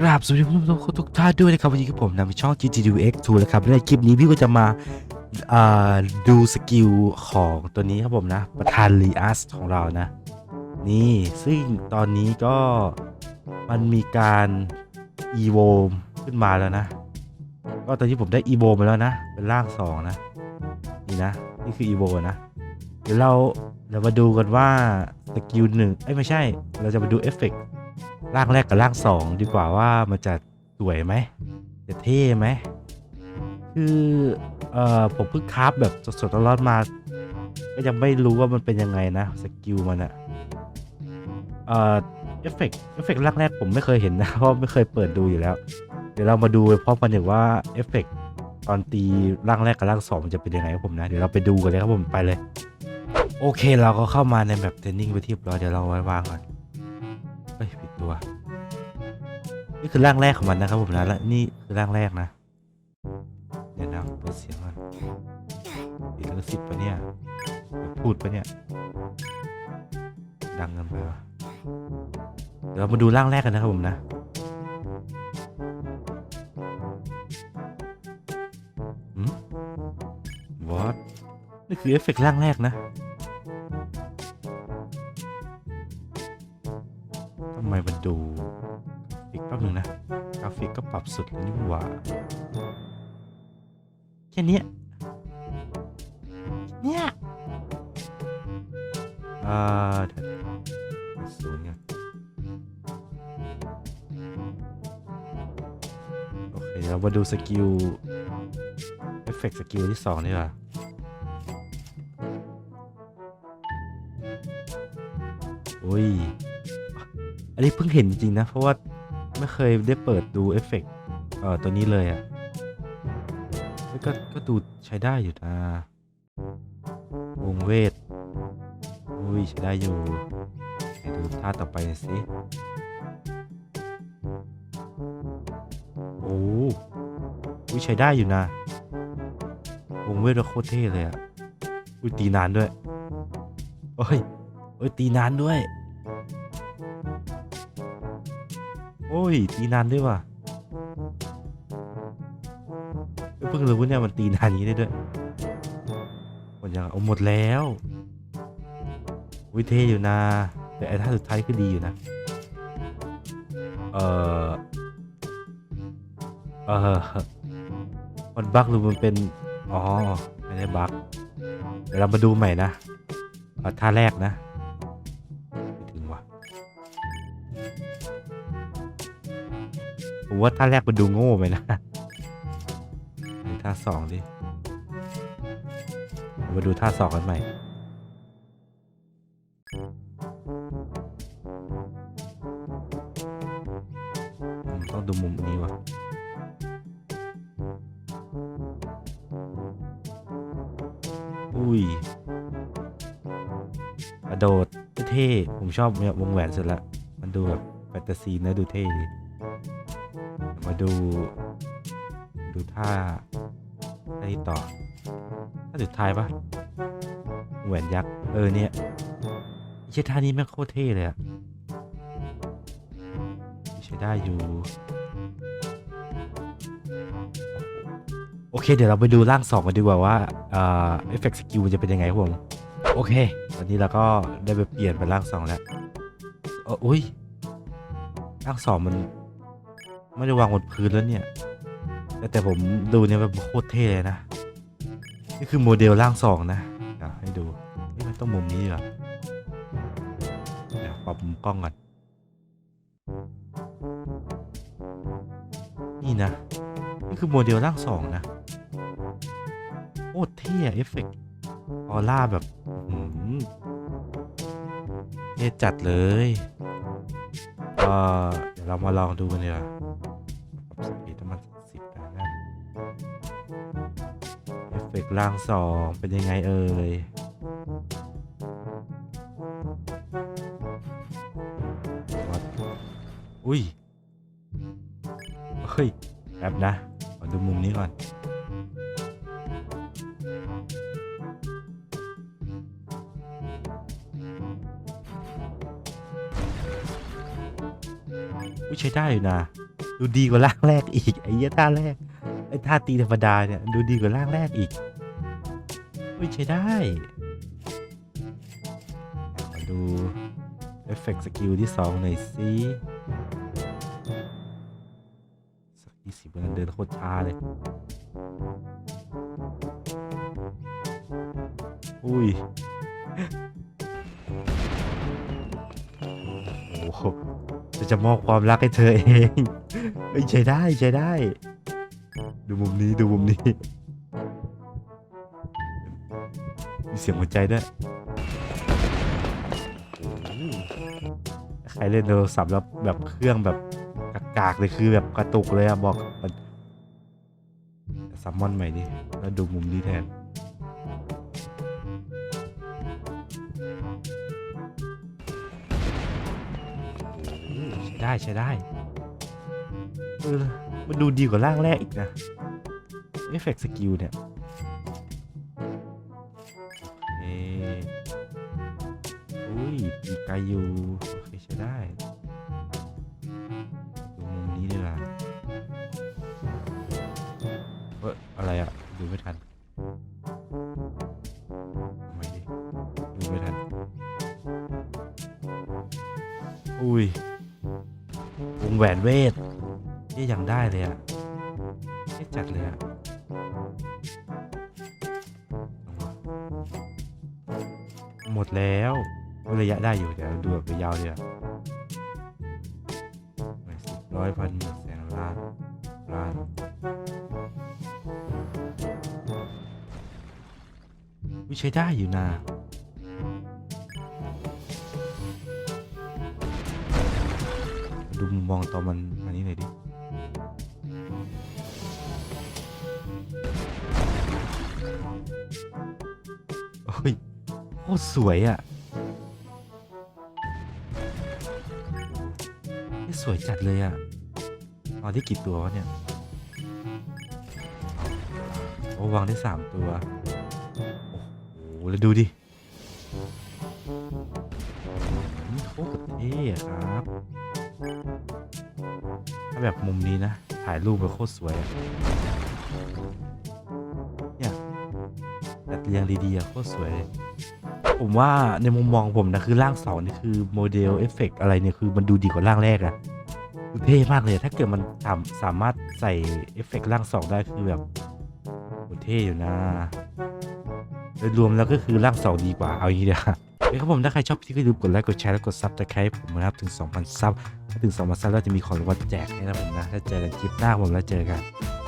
กราบสวัสดีผู้ชมทุกท่านด้วยนะครับวันนี้กับผมนำช่อง GGDX2 นะครับและในคลิปนี้พี่ก็จะมาดูสกิลของตัวนี้ครับผมนะ ประธานลีอัสของเรานะ นี่ซึ่งตอนนี้ก็มันมีการอีโวขึ้นมาแล้วนะ ก็ตอนนี้ผมได้อีโวมาแล้วนะ เป็นร่างสองนะ นี่นะ นี่คืออีโวนะ เดี๋ยวเราเรามาดูกันว่าสกิลหนึ่งเอ้ยไม่ใช่ เราจะมาดูเอฟเฟกต์ ร่างแรกกับร่างสองดีกว่าว่ามันจะสวยไหมจะเท่ไหมคือเอ่อผมเพิ่งคราฟแบบสดๆร้อนๆมาก็ยังไม่รู้ว่ามันเป็นยังไงนะสกิลมันอะเอ่อเอฟเฟกต์เอฟเฟกตร่างแรกผมไม่เคยเห็นนะเพราะไม่เคยเปิดดูอยู่แล้ว เดี๋ยวเรามาดูพร้อมกันดีกว่าเอฟเฟกต์ตอนตีร่างแรกกับร่างสองมันจะเป็นยังไงครับผมนะเดี๋ยวเราไปดูกันเลยครับผมไปเลย โอเคเราก็เข้ามาในแบบเทรนนิ่งไปที่เรียบร้อเดี๋ยวเราไว้วางก่อน ตัว นี่คือร่างแรกของมันนะครับผมนะและนี่คือร่างแรกนะ เดี๋ยวนะเปิดเสียงก่อนติดลิขสิทธิ์ปะเนี่ยพูดปะเนี่ย ดังเกินไปวะเดี๋ยวมาดูร่างแรกกันนะครับผมนะหืมวอตนี่คือเอฟเฟกต์ร่างแรกนะ กราฟิกก็ปรับสุดแล้วนี่หว่าแค่นี้เนี่ยอ่าเดี๋ยวศูนย์กันโอเคเรามาดูสกิลเอฟเฟกต์สกิลที่สองนี่ว่ะโอ้ย อันนี้เพิ่งเห็นจริงๆนะ เพราะว่า ไม่เคยได้เปิดดูเอฟเฟกต์เอ่อตัวนี้เลยอะ่ะก็ก็ดูใช้ได้อยู่นะวงเวทอุ้ยใช้ได้อยู่ไหนดูท่าต่อไปสิโอ้อุ้ยใช้ได้อยู่นะวงเวทเราโคตรเท่เลยอะอุ้ยตีนานด้วยโอ้ยโอ้ยตีนานด้วย โอ้ย ตีนานด้วยว่ะเพิ่งรู้ว่าเนี่ยมันตีนานอย่างนี้ได้ด้วยหมดยังเอาหมดแล้ววิเท่อยู่นะ แต่ไอ้ท่าสุดท้ายก็ดีอยู่นะ เออเออมันบั๊กหรือมันเป็น อ๋อ ไม่ได้บั๊กเดี๋ยวเรามาดูใหม่นะท่าแรกนะ ว่าท่าแรกมันดูโง่ไปนะท่าสองดิมาดูท่าสองกันใหม่ต้องดูมุมนี้วะอุ้ยกระโดดเท่ผมชอบเนี่ยวงแหวนสุดละ มันดูแบบแฟนตาซีนะดูเท่ดี มาดู ดูท่าท่านี้ต่อท่าสุดท้ายปะแหวนยักษ์ เออเนี่ยใช่ท่านี้แม่งโคตรเท่เลยอะใช้ได้อยู่ โอเค เดี๋ยวเราไปดูร่างสองกันดีกว่าว่าเออเอฟเฟกต์สกิลมันจะเป็นยังไงครับผม โอเคตอนนี้เราก็ได้ไปเปลี่ยนเป็นร่างสองแล้วเอออุ้ยร่างสองมัน ไม่ได้วางบนพื้นแล้วเนี่ย แต่แต่ผมดูเนี่ยแบบโคตรเท่เลยนะ นี่คือโมเดลร่างสองนะเดี๋ยวให้ดูนี่มันต้องมุมนี้เหรอเดี๋ยวปรับมุมกล้องก่อนนี่นะ นี่คือโมเดลร่างสองนะโคตรเท่เอฟเฟกต์ออร่าแบบเท่จัดเลยเเดี๋ยวเรามาลองดูกันดีกว่า เอฟเฟกต์ร่างสองเป็นยังไงเอ่ยวัดอุ้ย เฮ้ย แป๊บนะ ขอดูมุมนี้ก่อน อุ้ยใช้ได้อยู่นะ ดูดีกว่าร่างแรกอีก ไอ้เหี้ยท่าแรก ไอ้ท่าตีธรรมดาเนี่ย ดูดีกว่าร่างแรกอีก เฮ้ยใช้ได้มาดูเอฟเฟกต์สกิลที่สองหน่อยสิสักยี่สิบวันเดินโคตรช้าเลย อุ้ยโอ้โหจะจะมอบความรักให้เธอเอง เอ้ยใช้ได้ใช้ได้ ดูมุมนี้ดูมุมนี้ มีเสียงหัวใจด้วยใครเล่นโทรศัพท์แล้วแบบเครื่องแบบกากๆเลยคือแบบกระตุกเลยอะบอกซัมมอนใหม่ดิแล้วดูมุมนี้แทนใช้ได้ใช้ได้เออมันดูดีกว่าร่างแรกอีกนะเอฟเฟกต์สกิลเนี่ย อุ้ยปีกไกลอยู่โอเคใช้ได้ดูมุมนี้ดีกว่าเอออะไรอะดูไม่ทันไม่ดิดูไม่ทัน อุ้ยวงแหวนเวทนี่ยังได้เลยอะไม่จัดเลยอะ หมดแล้วระยะได้อยู่เดี๋ยวดูแบบยาวเดียวสิบร้อยพันหมื่นแสนล้านล้านวิใช้ได้อยู่นะดูมุมมองตอนมันอันนี้หน่อยดิโอ้ย โคตรสวยอะ่ะสวยจัดเลยอะ่ะเอาได้กี่ตัววะเนี่ยโอ้วางได้สามตัว โอ้โหแล้วดูดิโคตรเท่ครับ ถ้าแบบมุมนี้นะ ถ่ายรูปไปโคตรสวยอะเนี่ยจัดเรียงดีๆโคตรสวยเลย ผมว่าในมุมมองผมนะคือร่างสองนี่คือโมเดลเอฟเฟกต์อะไรเนี่ยคือมันดูดีกว่าร่างแรกอะเท่มากเลยถ้าเกิดมันทำสามารถใส่เอฟเฟกต์ร่างสองได้คือแบบโหเท่อยู่นะโดยรวมแล้วก็คือร่างสองดีกว่าเอาอย่างนี้เดียวครับผมถ้าใครชอบที่ก็อย่าลืมกดไลค์กดแชร์และกดซับสไครป์ผมนะครับถึง 2,000 ซับถ้าถึง 2,000 ซับเราจะมีของรางวัลแจกให้นะผมนะถ้าเจอกันคลิปหน้าผมแล้วเจอกัน